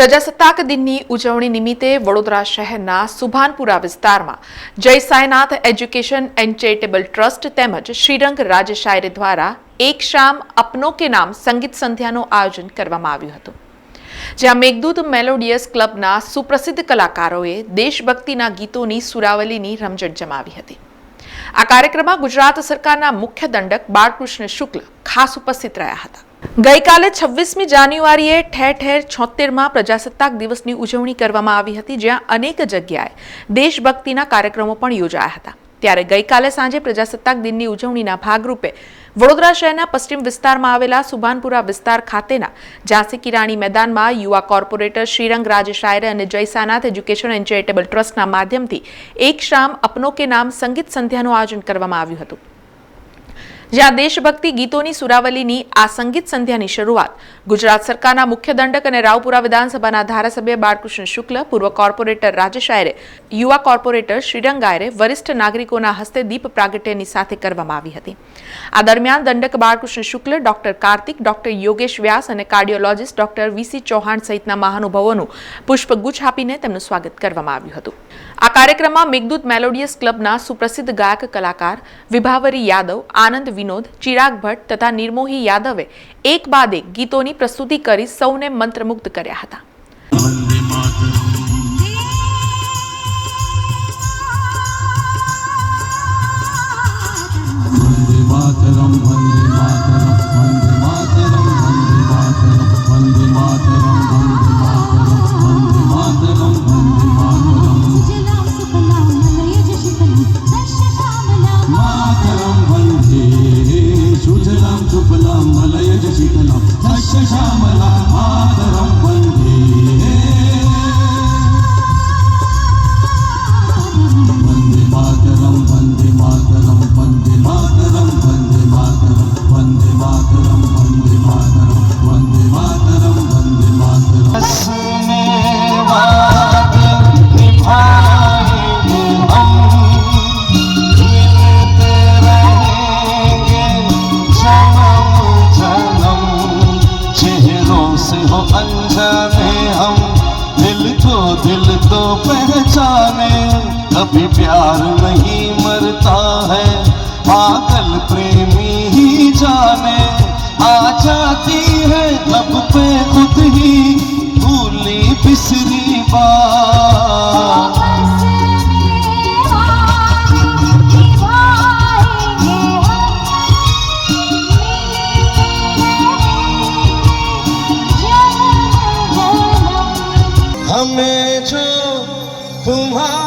પ્રજાસત્તાક દિનની ઉજવણી નિમિત્તે વડોદરા શહેરના સુભાનપુરા વિસ્તારમાં Jay Sainath education and charitable trust તેમજ શ્રીરંગ રાજશાયરી દ્વારા એક શામ અપનો કે નામ સંગીત સંધ્યાનું આયોજન કરવામાં આવ્યું હતું, જ્યાં મેઘદૂત મેલોડિયસ ક્લબના સુપ્રસિદ્ધ કલાકારોએ દેશભક્તિના ગીતોની સુરાવલીની રમઝટ જમાવી હતી. આ કાર્યક્રમમાં ગુજરાત સરકારના મુખ્ય દંડક બાળકૃષ્ણ શુક્લ ખાસ ઉપસ્થિત રહ્યા હતા. ગઈકાલે છવ્વીસમી જાન્યુઆરીએ ઠેર ઠેર છોતેરમાં પ્રજાસત્તાક દિવસની ઉજવણી કરવામાં આવી હતી, જ્યાં અનેક જગ્યાએ દેશભક્તિના કાર્યક્રમો પણ યોજાયા હતા. ત્યારે ગઈકાલે સાંજે પ્રજાસત્તાક દિનની ઉજવણીના ભાગરૂપે વડોદરા શહેરના પશ્ચિમ વિસ્તારમાં આવેલા સુભાનપુરા વિસ્તાર ખાતેના ઝાંસી કિરાણી મેદાનમાં યુવા કોર્પોરેટર શ્રીરંગ રાજશાયરે અને જયસાનાથ એજ્યુકેશન એન્ડ ચેરિટેબલ ટ્રસ્ટના માધ્યમથી એક શામ અપનો કે નામ સંગીત સંધ્યાનું આયોજન કરવામાં આવ્યું હતું. જ્યાં દેશભક્તિ ગીતોની સુરાવલીની આ સંગીત સંધ્યાની શરૂઆત. ગુજરાત સરકારના મુખ્ય દંડક અને રાવપુરા વિધાનસભાના ધારાસભ્ય બાળકૃષ્ણ શુક્લ, પૂર્વ કોર્પોરેટર રાજેશ આયરે, યુવા કોર્પોરેટર શ્રીરંગ આયરે, વરિષ્ઠ નાગરિકોના હસ્તે દીપ પ્રાગટ્યની સાથે કરવામાં આવી હતી. આ દરમિયાન દંડક બાળકૃષ્ણ શુક્લ, ડોક્ટર કાર્તિક, ડોક્ટર યોગેશ વ્યાસ અને કાર્ડિયોલોજિસ્ટ ડોક્ટર વીસી ચૌહાણ સહિતના મહાનુભાવોનું પુષ્પગુચ્છ આપીને તેમનું સ્વાગત કરવામાં આવ્યું હતું. આ કાર્યક્રમમાં મેઘદૂત મેલોડિયસ ક્લબના સુપ્રસિદ્ધ ગાયક કલાકાર વિભાવરી યાદવ, આનંદ વિનોદ, ચિરાગ ભટ્ટ તથા નિર્મોહી યાદવે એક બાદ એક ગીતોની પ્રસ્તુતિ કરી સૌને મંત્રમુગ્ધ કર્યા હતા. Saya. जाने आ जाती है लब पे खुद ही भूली बिसरी बात हमें जो तुम्हारा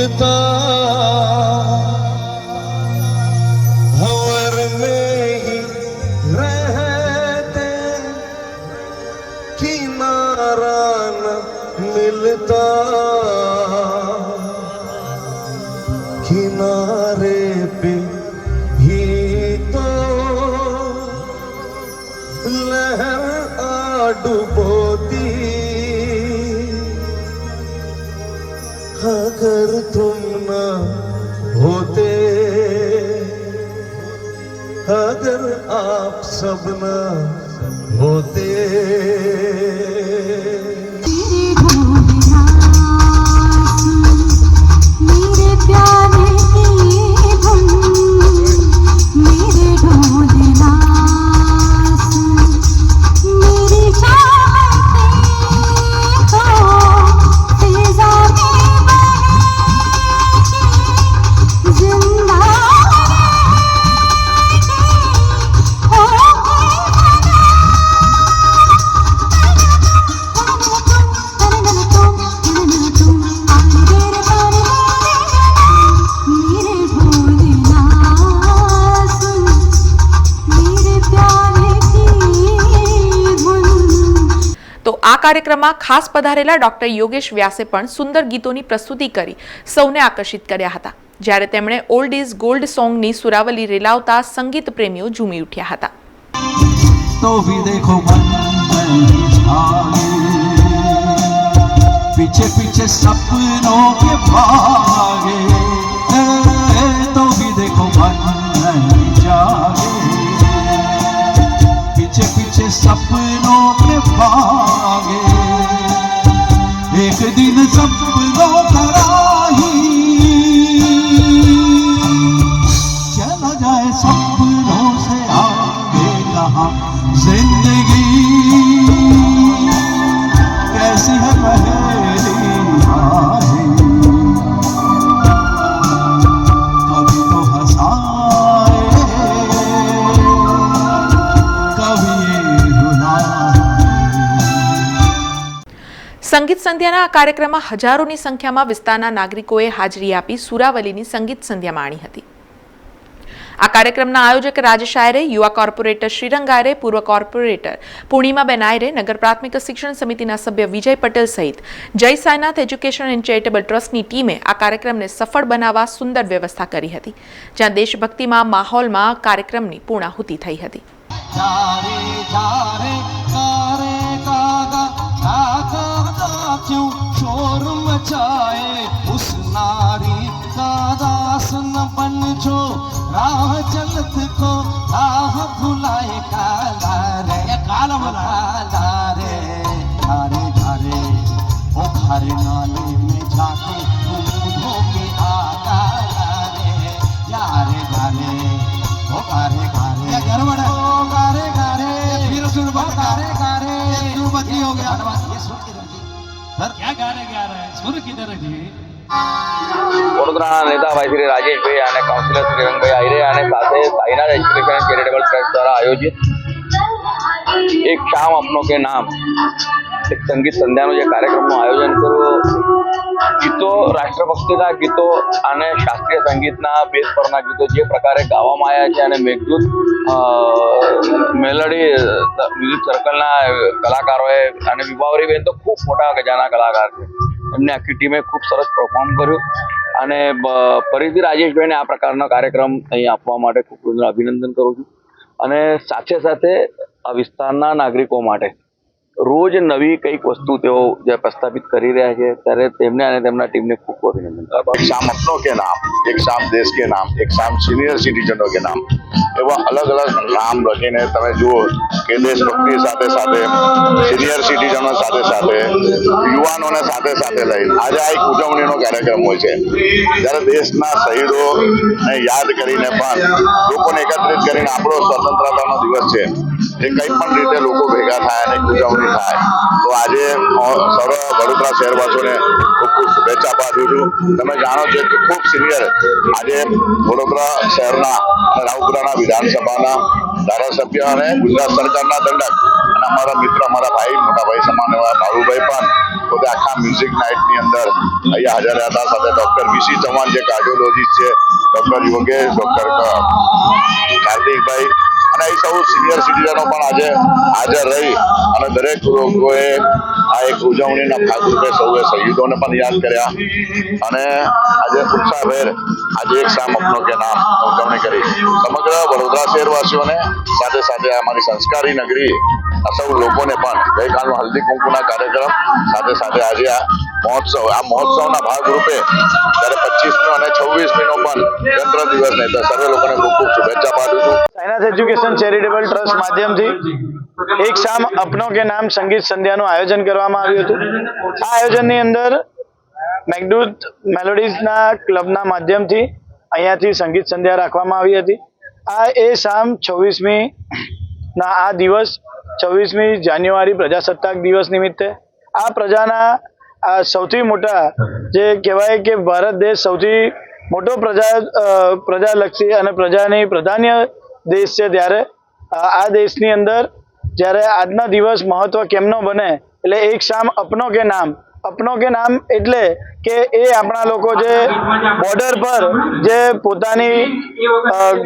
मिलता। भंवर में ही रहते किनारा न मिलता। किनारे पे भी तो लहर आ डुबोती आप सब न होते કાર્યક્રમમાં ખાસ પધારેલા ડોક્ટર યોગેશ વ્યાસે પણ સુંદર ગીતોની પ્રસ્તુતિ કરી, સૌને આકર્ષિત કર્યા હતા. જ્યારે તેમણે ઓલ્ડ ઇઝ ગોલ્ડ સોંગની સુરાવલી રેલાવતા સંગીત પ્રેમીઓ ઝૂમી ઉઠ્યા હતા. તો સંધ્યાના આ કાર્યક્રમમાં હજારોની સંખ્યામાં વિસ્તારના નાગરિકોએ હાજરી આપી સુરાવલીની સંગીત સંધ્યા માણી હતી. આ કાર્યક્રમના આયોજક રાજેશ આયરે, યુવા કોર્પોરેટર શ્રીરંગ આયરે, પૂર્વ કોર્પોરેટર પૂર્ણિમાબેન આયરે, નગર પ્રાથમિક શિક્ષણ સમિતિના સભ્ય વિજય પટેલ સહિત જય સાયનાથ એજ્યુકેશન એન્ડ ચેરિટેબલ ટ્રસ્ટની ટીમે આ કાર્યક્રમને સફળ બનાવવા સુંદર વ્યવસ્થા કરી હતી, જ્યાં દેશભક્તિમાં માહોલમાં કાર્યક્રમની પૂર્ણાહુતિ થઈ હતી. જાય ઉસનારી કાદાસન બન સર ક્યાં ગારે ગયા સુર કિધર જી વડોદરાના નેતાભાઈ શ્રી રાજેશભાઈ અને કાઉન્સિલર શ્રી રંગભાઈ આહિરે અને સાથે સાઈનાથ એજ્યુકેશન ચેરિટેબલ ટ્રસ્ટ દ્વારા આયોજિત એક શામ આપનો કે નામ, એક સંગીત સંધ્યાનો જે કાર્યક્રમનું આયોજન કર્યું. ગીતો, રાષ્ટ્રભક્તિના ગીતો અને શાસ્ત્રીય સંગીતના બેઝ પરના ગીતો જે પ્રકારે ગાવામાં આવ્યા છે અને મેઘદૂત મેલડી મ્યુઝિક સર્કલના કલાકારોએ અને વિભાવરીબેન તો ખૂબ મોટા ગજાના કલાકાર છે. એમને આખી ટીમે ખૂબ સરસ પરફોર્મ કર્યું અને ફરીથી રાજેશભાઈને આ પ્રકારનો કાર્યક્રમ અહીં આપવા માટે ખૂબ અભિનંદન કરું છું. અને સાથે સાથે આ વિસ્તારના નાગરિકો માટે રોજ નવી કંઈક વસ્તુ તેઓ જે પ્રસ્થાપિત કરી રહ્યા છે, ત્યારે તેમને અને તેમના ટીમને ખૂબ ખૂબ અભિનંદન. શામ અપનો કે નામ, એક શામ દેશ કે નામ, એક શામ સિનિયર સિટીઝનો કે નામ, એવા અલગ અલગ નામ લખીને તમે જુઓ કે દેશભક્તિ સાથે સાથે સિનિયર સિટીઝનો સાથે સાથે, યુવાનોને સાથે સાથે લઈને આજે આ એક ઉજવણીનો કાર્યક્રમ હોય છે. ત્યારે દેશના શહીદોને યાદ કરીને પણ લોકોને એકત્રિત કરીને આપણો સ્વતંત્રતાનો દિવસ છે. એ કંઈ પણ રીતે લોકો ભેગા થાય અને ઉજવણી થાય. તો આજે સર્વ વડોદરા શહેરવાસીઓને ખૂબ ખૂબ શુભેચ્છા પાઠવું છું. તમે જાણો છો કે ખૂબ સિનિયર આજે વડોદરા શહેરના અને રાવપુરાના વિધાનસભાના ધારાસભ્ય અને ગુજરાત સરકારના દંડક અને અમારા મિત્ર, અમારા ભાઈ, મોટા ભાઈ સમાન એવા ભાવુભાઈ પણ પોતે આખા મ્યુઝિક નાઇટની અંદર અહીંયા હાજર રહ્યા હતા. સાથે ડૉક્ટર વીસી ચૌહાણ જે કાર્ડિયોલોજીસ્ટ છે, ડૉક્ટર યોગેશ, ડૉક્ટર કાર્તિકભાઈ અને સૌ સિનિયર સિટીઝનો પણ આજે હાજર રહી અને દરેક લોકોએ આ એક ઉજવણીના ભાગરૂપે સૌએ શહીદોને પણ યાદ કર્યા અને આજે ઉત્સાહભેર આજે એક શામ અપનો કે નામ ઉજવણી કરી. સમગ્ર વડોદરા શહેરવાસીઓને સાથે સાથે અમારી સંસ્કારી નગરી આ સૌ લોકોને પણ ગઈકાલનો હલ્દી કુંકુના કાર્યક્રમ સાથે સાથે આજે આ મહોત્સવ, આ મહોત્સવના ભાગરૂપે જ્યારે પચીસમી અને છવ્વીસમીનો પણ ગણતંત્ર દિવસ નહીં સર્વે લોકોને ખૂબ ખૂબ શુભેચ્છા પાઠવું છું. સાયનાથ એજ્યુકેશન ચેરિટેબલ ટ્રસ્ટ માધ્યમથી એક શામ અપનો કે નામ સંગીત સંધ્યાનું આયોજન કરવામાં આવ્યું હતું. આ આયોજનની અંદર મેઘદૂત મેલોડીઝના ક્લબના માધ્યમથી અહીંયાથી સંગીત સંધ્યા રાખવામાં આવી હતી. આ એ શામ છવ્વીસમી ના આ દિવસ છવ્વીસમી જાન્યુઆરી પ્રજાસત્તાક દિવસ નિમિત્તે આ પ્રજાના આ સૌથી મોટા જે કહેવાય કે ભારત દેશ સૌથી મોટો પ્રજા પ્રજાલક્ષી અને પ્રજાની પ્રધાન્ય દેશ છે ત્યારે આ દેશની અંદર જ્યારે આજના દિવસ મહત્વ કેમનો બને, એટલે એક શામ અપનો કે નામ અપનો કે નામ એટલે કે એ આપણા લોકો જે બોર્ડર પર જે પોતાની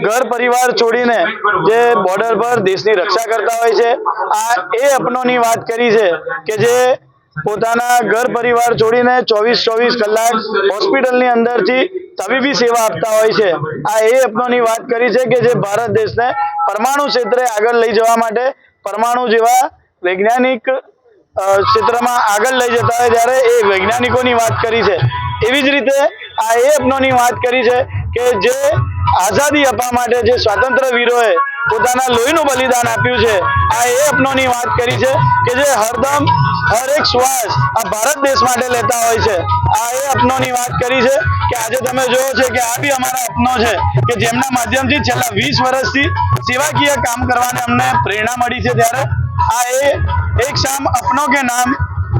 ઘર પરિવાર છોડીને જે બોર્ડર પર દેશની રક્ષા કરતા હોય છે, આ એ અપનોની વાત કરી છે કે જે પોતાના ઘર પરિવાર છોડીને ચોવીસ ચોવીસ કલાક હોસ્પિટલની અંદરથી તબીબી સેવા આપતા હોય છે. આ એ અપનોની વાત કરી છે કે જે ભારત દેશને પરમાણુ ક્ષેત્રે આગળ લઈ જવા માટે પરમાણુ જેવા વૈજ્ઞાનિક ક્ષેત્રમાં આગળ લઈ જતા હોય ત્યારે એ વૈજ્ઞાનિકોની વાત કરી છે. એવી જ રીતે આ એ અપનોની વાત કરી છે કે જે આઝાદી આપવા માટે જે સ્વાતંત્ર્ય વીરોએ પોતાના લોહીનું બલિદાન આપ્યું છે, આ એ અપનોની વાત કરી છે કે જે હરદમ હરેક શ્વાસ આ ભારત દેશ માટે લેતા હોય છે. આ એ અપનોની વાત કરી છે કે આજે તમે જોયો છે કે આ બી અમારા અપનો છે કે જેમના માધ્યમથી છેલ્લા વીસ વર્ષથી સેવાકીય કામ કરવાને અમને પ્રેરણા મળી છે ત્યારે આ એ એક શામ અપનો કે નામ,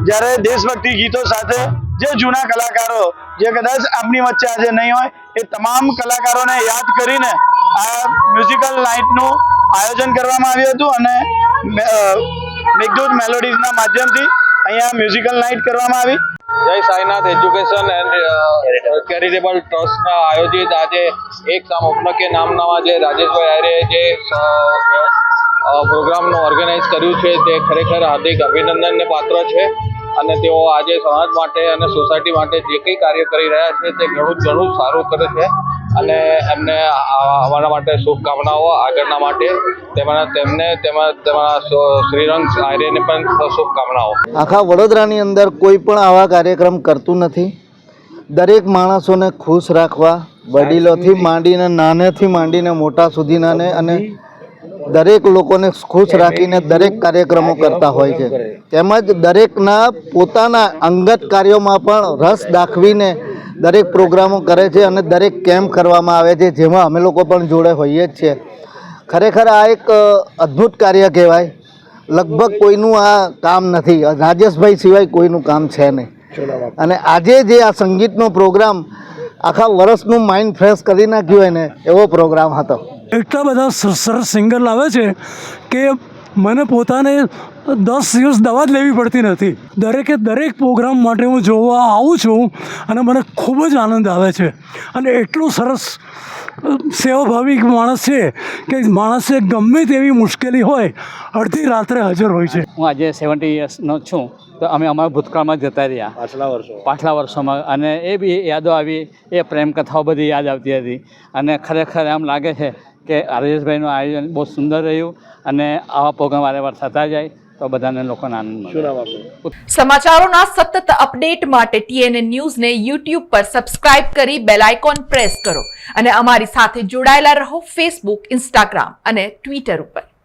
જ્યારે દેશભક્તિ ગીતો સાથે જે જૂના કલાકારો, જે કદાચ આપની વચ્ચે આજે નહીં હોય, એ તમામ કલાકારોને યાદ કરીને આ મ્યુઝિકલ નાઇટનું આયોજન કરવામાં આવ્યું હતું અને મેઘદૂત મેલોડીઝના માધ્યમથી અહીંયા મ્યુઝિકલ નાઇટ કરવામાં આવી. જય સાઈનાથ એજ્યુકેશન એન્ડ ચેરિટેબલ ટ્રસ્ટના આયોજિત આજે એક સામ અપનો કે નામના જે રાજેશભાઈ આર્યે જે પ્રોગ્રામનું ઓર્ગેનાઇઝ કર્યું છે. તે ખરેખર હાર્દિક અભિનંદનને પાત્ર છે અને તેઓ આજે સમાજ માટે અને સોસાયટી માટે જે કંઈ કાર્ય કરી રહ્યા છે તે ઘણું ઘણું સારું કરે છે અને એમને અમારા માટે શુભકામનાઓ આગળના માટે તેમના તેમને તેમજ તેમના શ્રીરંગ આર્યને પણ શુભકામનાઓ. આખા વડોદરાની અંદર કોઈ પણ આવા કાર્યક્રમ કરતું નથી. દરેક માણસોને ખુશ રાખવા વડીલોથી માંડીને નાનેથી માંડીને મોટા સુધીનાને અને દરેક લોકોને ખુશ રાખીને દરેક કાર્યક્રમો કરતા હોય છે. તેમજ દરેકના પોતાના અંગત કાર્યોમાં પણ રસ દાખવીને દરેક પ્રોગ્રામો કરે છે અને દરેક કેમ્પ કરવામાં આવે છે જેમાં અમે લોકો પણ જોડે હોઈએ જ છીએ. ખરેખર આ એક અદ્ભુત કાર્ય કહેવાય. લગભગ કોઈનું આ કામ નથી. રાજેશભાઈ સિવાય કોઈનું કામ છે નહીં. અને આજે જે આ સંગીતનો પ્રોગ્રામ આખા વર્ષનું માઇન્ડ ફ્રેશ કરી નાખ્યું હોય ને એવો પ્રોગ્રામ હતો. એટલા બધા સર- સરસ સિંગર લાવે છે કે મને પોતાને દસ દિવસ દવા જ લેવી પડતી નથી. દરેકે દરેક પ્રોગ્રામ માટે હું જોવા આવું છું અને મને ખૂબ જ આનંદ આવે છે. અને એટલું સરસ સેવાભાવિક સેવાભાવી માણસ છે કે માણસે ગમે તેવી મુશ્કેલી હોય અડધી રાત્રે હાજર હોય છે. હું આજે સેવન્ટી યર્સનો છું તો અમે અમારા ભૂતકાળમાં જતા રહ્યા. પાછલા વર્ષો. પાછલા વર્ષોમાં. અને એ બી યાદો આવી એ પ્રેમ કથાઓ બધી યાદ આવતી હતી. અને ખરેખર એમ લાગે છે કે રાજેશભાઈનું આયોજન બહુ સુંદર રહ્યું અને આવા પ્રોગ્રામ વારંવાર થતા જાય તો બધાને લોકોને આનંદ સમાચારોના સતત અપડેટ માટે ટીએનએ ન્યૂઝને યુટ્યુબ પર સબસ્ક્રાઇબ કરી બેલ આઇકોન પ્રેસ કરો અને અમારી સાથે જોડાયેલા રહો ફેસબુક ઇન્સ્ટાગ્રામ અને ટ્વિટર ઉપર.